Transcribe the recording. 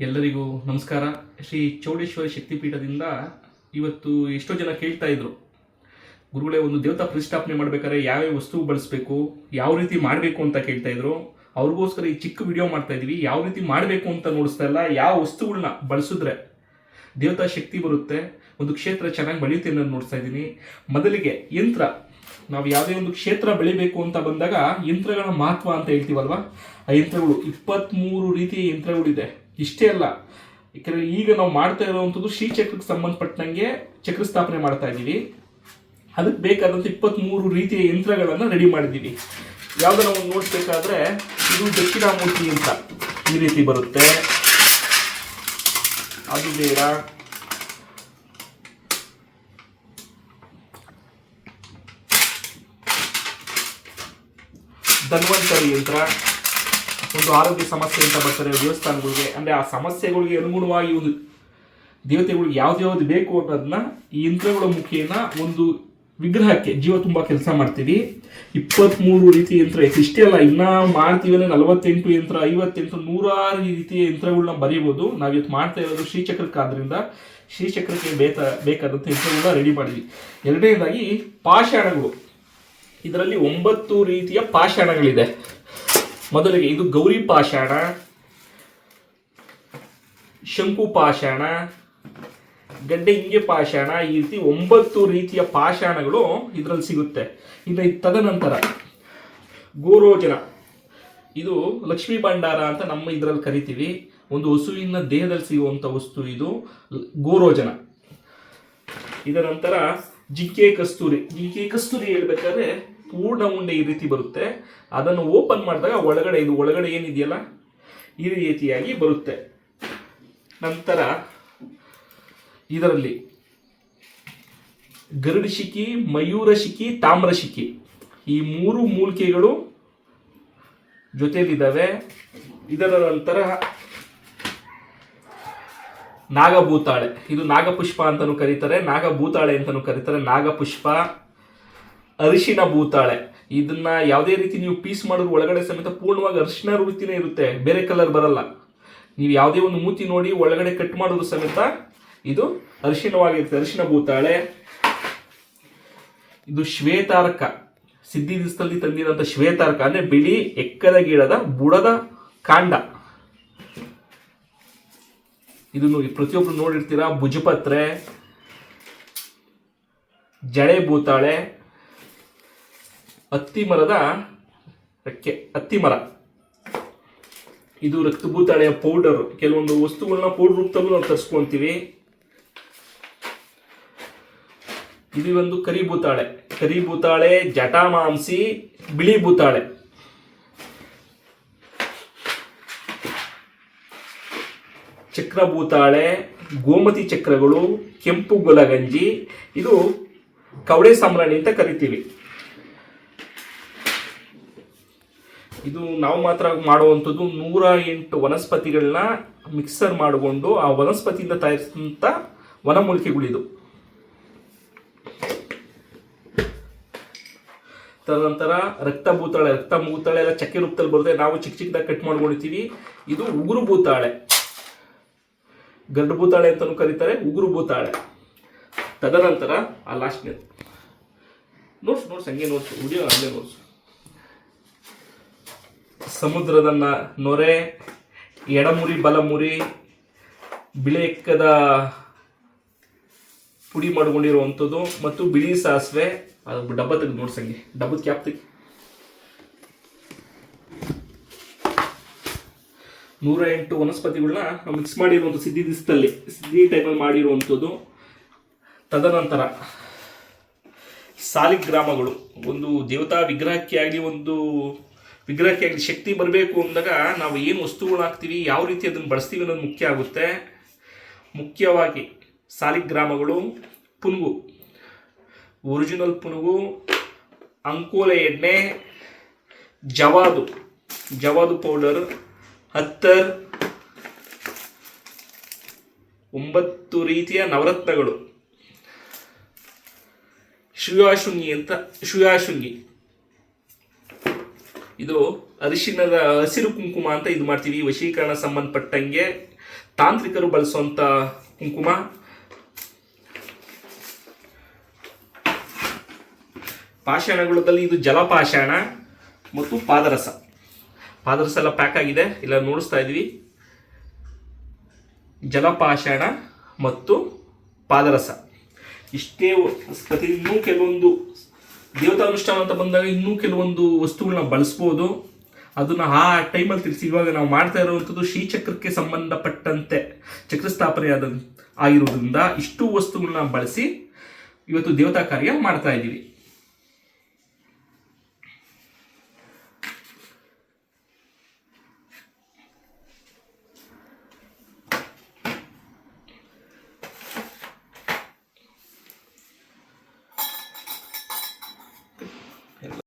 ಎಲ್ಲರಿಗೂ ನಮಸ್ಕಾರ. ಶ್ರೀ ಚೌಡೇಶ್ವರಿ ಶಕ್ತಿಪೀಠದಿಂದ ಇವತ್ತು ಎಷ್ಟೋ ಜನ ಕೇಳ್ತಾ ಇದ್ರು. ಗುರುಗಳೇ, ಒಂದು ದೇವತಾ ಪ್ರತಿಷ್ಠಾಪನೆ ಮಾಡ್ಬೇಕಾದ್ರೆ ಯಾವ್ಯಾವ ವಸ್ತು ಬಳಸಬೇಕು, ಯಾವ ರೀತಿ ಮಾಡಬೇಕು ಅಂತ ಕೇಳ್ತಾ ಇದ್ರು. ಅವ್ರಿಗೋಸ್ಕರ ಈ ಚಿಕ್ಕ ವಿಡಿಯೋ ಮಾಡ್ತಾ ಇದೀವಿ. ಯಾವ ರೀತಿ ಮಾಡಬೇಕು ಅಂತ ನೋಡಿಸ್ತಾ ಇಲ್ಲ. ಯಾವ ವಸ್ತುಗಳನ್ನ ಬಳಸಿದ್ರೆ ದೇವತಾ ಶಕ್ತಿ ಬರುತ್ತೆ. ಒಂದು ಕ್ಷೇತ್ರ ಚೆನ್ನಾಗಿ ಬೆಳೆಯುತ್ತೆ ಅನ್ನೋದು ನೋಡ್ತಾ ಇದ್ದೀನಿ ಮೊದಲಿಗೆ ಯಂತ್ರ. ನಾವು ಯಾವುದೇ ಒಂದು ಕ್ಷೇತ್ರ ಬೆಳಿಬೇಕು ಅಂತ ಬಂದಾಗ ಯಂತ್ರಗಳ ಮಹತ್ವ ಅಂತ ಹೇಳ್ತೀವಲ್ವಾ? ಆ ಯಂತ್ರಗಳು ಇಪ್ಪತ್ತ್ಮೂರು ರೀತಿಯ ಯಂತ್ರಗಳಿದೆ. ಇಷ್ಟೇ ಅಲ್ಲ. ಯಾಕಂದರೆ ಈಗ ನಾವು ಮಾಡ್ತಾ ಇರುವಂಥದ್ದು ಶ್ರೀಚಕ್ರಕ್ಕೆ ಸಂಬಂಧಪಟ್ಟಂಗೆ ಚಕ್ರ ಸ್ಥಾಪನೆ ಮಾಡ್ತಾ ಇದ್ದೀವಿ. ಅದಕ್ಕೆ ಬೇಕಾದಂಥ ಇಪ್ಪತ್ತ್ಮೂರು ರೀತಿಯ ಯಂತ್ರಗಳನ್ನು ರೆಡಿ ಮಾಡಿದ್ದೀವಿ. ಯಾವುದನ್ನು ಒಂದು ನೋಡ್ಬೇಕಾದ್ರೆ ಇದು ದಕ್ಷಿಣಾಮೂರ್ತಿ ಅಂತ ಈ ರೀತಿ ಬರುತ್ತೆ. ಅದು ಬೇಡ. ಧನ್ವಂತರಿ ಯಂತ್ರ. ಒಂದು ಆರೋಗ್ಯ ಸಮಸ್ಯೆ ಅಂತ ಬರ್ತಾರೆ ದೇವಸ್ಥಾನಗಳಿಗೆ. ಅಂದರೆ ಆ ಸಮಸ್ಯೆಗಳಿಗೆ ಅನುಗುಣವಾಗಿ ಒಂದು ದೇವತೆಗಳಿಗೆ ಯಾವ್ದು ಯಾವ್ದು ಬೇಕು ಅನ್ನೋದನ್ನ ಈ ಯಂತ್ರಗಳ ಮುಖೇನ ಒಂದು ವಿಗ್ರಹಕ್ಕೆ ಜೀವ ತುಂಬ ಕೆಲಸ ಮಾಡ್ತೀವಿ. ಇಪ್ಪತ್ತ್ಮೂರು ರೀತಿಯ ಯಂತ್ರ ಇಷ್ಟೇ ಅಲ್ಲ, ಇನ್ನ ಮಾಡ್ತೀವಿ ಅಂದರೆ ನಲವತ್ತೆಂಟು ಯಂತ್ರ, ಐವತ್ತೆಂಟು, ನೂರಾರು ರೀತಿಯ ಯಂತ್ರಗಳನ್ನ ಬರೀಬೋದು. ನಾವು ಇವತ್ತು ಮಾಡ್ತಾ ಇರೋದು ಶ್ರೀಚಕ್ರಕ್ಕೆ ಆದ್ರಿಂದ ಶ್ರೀಚಕ್ರಕ್ಕೆ ಬೇಕ ಬೇಕಾದಂಥ ಯಂತ್ರಗಳನ್ನ ರೆಡಿ ಮಾಡಿದ್ವಿ. ಎರಡನೇದಾಗಿ ಪಾಷಾಣಗಳು. ಇದರಲ್ಲಿ ಒಂಬತ್ತು ರೀತಿಯ ಪಾಷಾಣಗಳಿದೆ. ಮೊದಲಿಗೆ ಇದು ಗೌರಿ ಪಾಷಾಣ, ಶಂಕು ಪಾಷಾಣ ಗಡ್ಡೆ ಹಿಂಗೆ ಪಾಷಾಣ, ಈ ರೀತಿ ಒಂಬತ್ತು ರೀತಿಯ ಪಾಷಾಣಗಳು ಇದರಲ್ಲಿ ಸಿಗುತ್ತೆ. ಇನ್ನು ತದನಂತರ ಗೋರೋಜನ. ಇದು ಲಕ್ಷ್ಮೀ ಭಂಡಾರ ಅಂತ ನಮ್ಮ ಇದರಲ್ಲಿ ಕರಿತೀವಿ. ಒಂದು ಹಸುವಿನ ದೇಹದಲ್ಲಿ ಸಿಗುವಂಥ ವಸ್ತು ಇದು ಗೋರೋಜನ. ಇದರ ನಂತರ ಜಿಂಕೆ ಕಸ್ತೂರಿ. ಜಿಂಕೆ ಕಸ್ತೂರಿ ಹೇಳ್ಬೇಕಾದ್ರೆ ಪೂರ್ಣ ಉಂಡೆ ಈ ರೀತಿ ಬರುತ್ತೆ. ಅದನ್ನು ಓಪನ್ ಮಾಡಿದಾಗ ಒಳಗಡೆ ಇದು ಒಳಗಡೆ ಏನಿದೆಯಲ್ಲ, ಈ ರೀತಿಯಾಗಿ ಬರುತ್ತೆ. ನಂತರ ಇದರಲ್ಲಿ ಗರುಡ ಶಿಖಿ, ಮಯೂರ ಈ ಮೂರು ಮೂಲಿಕೆಗಳು ಜೊತೆಯಲ್ಲಿದ್ದಾವೆ. ಇದರ ನಂತರ ನಾಗಭೂತಾಳೆ. ಇದು ನಾಗಪುಷ್ಪ ಅಂತಲೂ ಕರೀತಾರೆ. ನಾಗಭೂತಾಳೆ ಅಂತಲೂ ಕರೀತಾರೆ. ನಾಗಪುಷ್ಪ. ಅರಿಶಿನ ಭೂತಾಳೆ. ಇದನ್ನ ಯಾವುದೇ ರೀತಿ ನೀವು ಪೀಸ್ ಮಾಡಿದ್ರು ಒಳಗಡೆ ಸಮೇತ ಪೂರ್ಣವಾಗಿ ಅರಿಶಿನ ರೀತಿನೇ ಇರುತ್ತೆ. ಬೇರೆ ಕಲರ್ ಬರಲ್ಲ. ನೀವು ಯಾವುದೇ ಒಂದು ಮೂತಿ ನೋಡಿ ಒಳಗಡೆ ಕಟ್ ಮಾಡಿದ್ರು ಸಮೇತ ಇದು ಅರಿಶಿನವಾಗಿರುತ್ತೆ ಅರಿಶಿನ ಭೂತಾಳೆ. ಇದು ಶ್ವೇತಾರ್ಕ. ಸಿದ್ಧಿ ದಿಸ್ತಲ್ಲಿ ತಂದಿರೋಂಥ ಶ್ವೇತಾರ್ಕ ಅಂದ್ರೆ ಬಿಳಿ ಎಕ್ಕದ ಗಿಡದ ಬುಡದ ಕಾಂಡ. ಇದನ್ನು ಪ್ರತಿಯೊಬ್ರು ನೋಡಿರ್ತೀರಾ? ಭುಜಪತ್ರೆ ಜಳೆ ಭೂತಾಳೆ ಹತ್ತಿ ರೆಕ್ಕೆ, ಹತ್ತಿ ಮರ. ಇದು ರಕ್ತಭೂತಾಳೆಯ ಪೌಡರ್ ಕೆಲವೊಂದು ವಸ್ತುಗಳನ್ನ ಪೌಡರ್ ರೂಪದಲ್ಲೂ ನಾವು ತರಿಸ್ಕೊಂತೀವಿ. ಇದು ಒಂದು ಕರಿ ಭೂತಾಳೆ. ಕರಿ ಭೂತಾಳೆ ಜಟಾಮಾಂಸಿ ಬಿಳಿ ಭೂತಾಳೆ. ಚಕ್ರಭೂತಾಳೆ ಗೋಮತಿ ಚಕ್ರಗಳು, ಕೆಂಪು ಗುಲಗಂಜಿ. ಇದು ಕವಡೆ ಸಾಮ್ರಾಣಿ ಅಂತ ಕರಿತೀವಿ. ಇದು ನಾವು ಮಾತ್ರ ಮಾಡುವಂಥದ್ದು ನೂರ ಎಂಟು ವನಸ್ಪತಿಗಳನ್ನ ಮಿಕ್ಸರ್ ಮಾಡಿಕೊಂಡು ಆ ವನಸ್ಪತಿಯಿಂದ ತಯಾರಿಸಿದಂಥ ವನಮೂಲಿಕೆಗಳಿದು. ತದನಂತರ ರಕ್ತ ಭೂತಾಳೆ ರಕ್ತ ಭೂತಾಳೆ ಎಲ್ಲ ಚಕ್ಕೆ ರೂಪದಲ್ಲಿ ಬರುತ್ತೆ. ನಾವು ಚಿಕ್ಕ ಚಿಕ್ಕದಾಗಿ ಕಟ್ ಮಾಡ್ಕೊಂಡಿರ್ತೀವಿ. ಇದು ಉಗುರು ಭೂತಾಳೆ. ಗಂಡು ಭೂತಾಳೆ ಅಂತಲೂ ಕರೀತಾರೆ, ಉಗುರು ಭೂತಾಳೆ. ತದನಂತರ ಆ ಲಾಸ್ಟ್ ನೋಡ್ಸ್ ನೋಡ್ಸ್, ಹಂಗೆ ನೋಡ್ಸು, ವಿಡಿಯೋ ಹಂಗೆ ನೋಡ್ಸು. ಸಮುದ್ರದ ನ- ನೊರೆ, ಎಡಮುರಿ, ಬಲಮುರಿ ಬಿಳೆಕ್ಕದ ಪುಡಿ ಮಾಡ್ಕೊಂಡಿರುವಂಥದ್ದು ಮತ್ತು ಬಿಳಿ ಸಾಸಿವೆ. ಅದು ಡಬ್ಬ ತೆಗೆದು ನೋಡ್ಸಂಗೆ ಡಬ್ಬದ ಕ್ಯಾಪ್ ತೆಗಿ. ನೂರ ಎಂಟು ವನಸ್ಪತಿಗಳನ್ನ ಮಿಕ್ಸ್ ಮಾಡಿರುವಂಥ ಸಿದ್ಧಿ ದಿಸ್ತಲ್ಲಿ ಸಿದ್ಧಿ ಟೈಮಲ್ಲಿ ಮಾಡಿರುವಂಥದ್ದು. ತದನಂತರ ಸಾಲಿಗ್ರಾಮಗಳು. ಒಂದು ದೇವತಾ ವಿಗ್ರಹಕ್ಕೆ ಆಗಲಿ ಒಂದು ವಿಗ್ರಹಕ್ಕೆ ಆಗಲಿ ಶಕ್ತಿ ಬರಬೇಕು ಅಂದಾಗ ನಾವು ಏನು ವಸ್ತುಗಳು ಹಾಕ್ತೀವಿ, ಯಾವ ರೀತಿ ಅದನ್ನು ಬಳಸ್ತೀವಿ ಅನ್ನೋದು ಮುಖ್ಯ ಆಗುತ್ತೆ. ಮುಖ್ಯವಾಗಿ ಸಾಲಿಗ್ರಾಮಗಳು, ಪುನುಗು. ಒರಿಜಿನಲ್ ಪುನುಗು, ಅಂಕೋಲೆ ಎಣ್ಣೆ, ಜವಾದು. ಜವಾದು ಪೌಡರ್ ಹತ್ತರ್, ಒಂಬತ್ತು ರೀತಿಯ ನವರತ್ನಗಳು. ಶಿವಾಶುಂಗಿ ಅಂತ ಶುಯಾಶುಂಗಿ ಇದು ಅರಿಶಿಣದ ಹಸಿರು ಕುಂಕುಮ ಅಂತ ಇದು ಮಾಡ್ತೀವಿ. ವಶೀಕರಣ ಸಂಬಂಧಪಟ್ಟಂಗೆ ತಾಂತ್ರಿಕರು ಬಳಸುವಂಥ ಕುಂಕುಮ. ಪಾಷಾಣಗಳಲ್ಲಿ ಇದು ಜಲಪಾಷಾಣ ಮತ್ತು ಪಾದರಸ. ಪಾದರಸ ಎಲ್ಲ ಪ್ಯಾಕ್ ಆಗಿದೆ. ಇಲ್ಲ ನೋಡಿಸ್ತಾ ಇದ್ವಿ ಜಲಪಾಷಾಣ ಮತ್ತು ಪಾದರಸ. ಇಷ್ಟೇ ಪ್ರತಿ ಇನ್ನೂ ಕೆಲವೊಂದು ದೇವತಾನುಷ್ಠಾನ ಅಂತ ಬಂದಾಗ ಇನ್ನೂ ಕೆಲವೊಂದು ವಸ್ತುಗಳನ್ನ ಬಳಸ್ಬೋದು. ಅದನ್ನ ಆ ಟೈಮಲ್ಲಿ ತಿಳಿಸಿ. ಇವಾಗ ನಾವು ಮಾಡ್ತಾ ಇರುವಂಥದ್ದು ಶ್ರೀಚಕ್ರಕ್ಕೆ ಸಂಬಂಧಪಟ್ಟಂತೆ ಚಕ್ರ ಸ್ಥಾಪನೆ ಆದ ಆಗಿರೋದ್ರಿಂದ ಇಷ್ಟು ವಸ್ತುಗಳನ್ನ ಬಳಸಿ ಇವತ್ತು ದೇವತಾ ಕಾರ್ಯ ಮಾಡ್ತಾ ಇದ್ದೀವಿ.